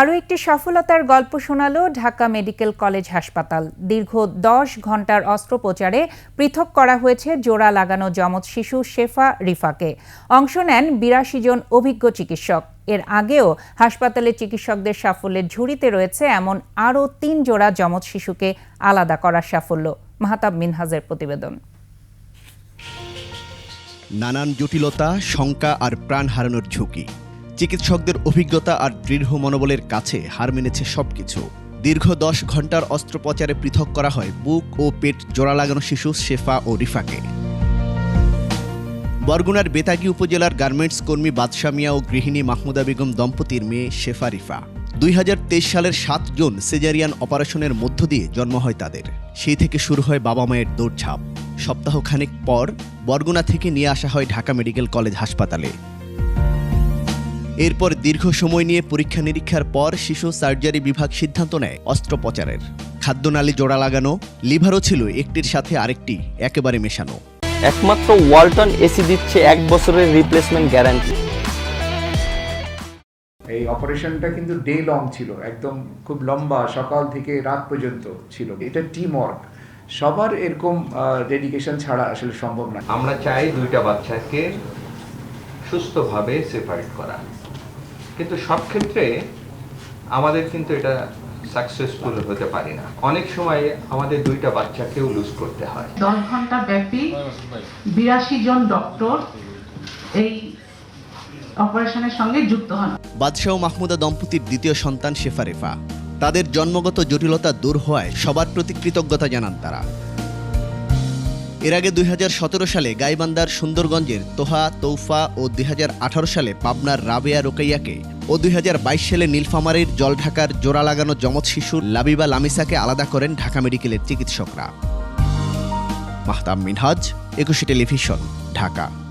আরও একটি সফলতার গল্প শোনালো ঢাকা মেডিকেল কলেজ হাসপাতাল। দীর্ঘ দশ ঘণ্টার অস্ত্রোপচারে পৃথক করা হয়েছে জোড়া লাগানো যমজ শিশু শেফা রিফাকে। অংশ নেন বিরাশি জন অভিজ্ঞ চিকিৎসক। এর আগেও হাসপাতালের চিকিৎসকদের সাফল্যের ঝুড়িতে রয়েছে এমন আরও তিন জোড়া যমজ শিশুকে আলাদা করার সাফল্য। মাহতাব মিনহাজের প্রতিবেদন। নানান জটিলতা, শঙ্কা আর প্রাণ হারানোর ঝুঁকি। চিকিৎসকদের অভিজ্ঞতা আর দৃঢ় মনোবলের কাছে হার মেনেছে সবকিছু। দীর্ঘ দশ ঘণ্টার অস্ত্রোপচারে পৃথক করা হয় বুক ও পেট জোড়া লাগানো শিশু শেফা ও রিফাকে। বরগুনার বেতাগী উপজেলার গার্মেন্টস কর্মী বাদশা মিয়া ও গৃহিণী মাহমুদা বেগম দম্পতির মেয়ে শেফা রিফা। দুই হাজার তেইশ সালের সাত জুন সেজারিয়ান অপারেশনের মধ্য দিয়ে জন্ম হয় তাদের। সেই থেকে শুরু হয় বাবা মায়ের দৌড়ঝাঁপ। সপ্তাহখানেক পর বরগুনা থেকে নিয়ে আসা হয় ঢাকা মেডিকেল কলেজ হাসপাতালে। এরপর দীর্ঘ সময় নিয়ে পরীক্ষা নিরীক্ষার পর শিশু সার্জারি বিভাগ সিদ্ধান্ত নেয় অস্ত্রোপচারের। খাদ্যনালী জোড়া লাগানো লিভারও ছিল একটির সাথে আরেকটি একেবারে মেশানো। একমাত্র ওয়ালটন এসি দিচ্ছে এক বছরের রিপ্লেসমেন্ট গ্যারান্টি এই অপারেশনটা কিন্তু ডে লং ছিল একদম খুব লম্বা সকাল থেকে রাত পর্যন্ত ছিল। এটা টিম ওয়ার্ক সবার এরকম ডেডিকেশন ছাড়া আসলে সম্ভব না। আমরা চাই দুইটা বাচ্চাকে সুস্থভাবে সেপারেট করা। কিন্তু সব ক্ষেত্রে আমাদের কিন্তু এটা সাকসেসফুল হতে পারি না। অনেক সময় আমাদের দুইটা বাচ্চাকেও লুজ করতে হয়। দশ ঘণ্টা ব্যাপী বিরাশি জন ডক্টর এই অপারেশনের সঙ্গে যুক্ত হন। বাদশাহ মাহমুদা দম্পতির দ্বিতীয় সন্তান শেফা রেফা তাদের জন্মগত জটিলতা দূর হওয়ায় সবার প্রতি কৃতজ্ঞতা জানান তারা। এর আগে দুই হাজার সতেরো সালে গাইবান্দার সুন্দরগঞ্জের তোহা তৌফা ও দুই হাজার আঠারো সালে পাবনার রাবেয়া রোকাইয়াকে ও দুই হাজার বাইশ সালে নীলফামারীর জলঢাকার জোড়া লাগানো যমজ শিশু লাবিবা লামিসাকে আলাদা করেন ঢাকা মেডিকেলের চিকিৎসকরা। মাহতাব মিনহাজ, একুশে টেলিভিশন, ঢাকা।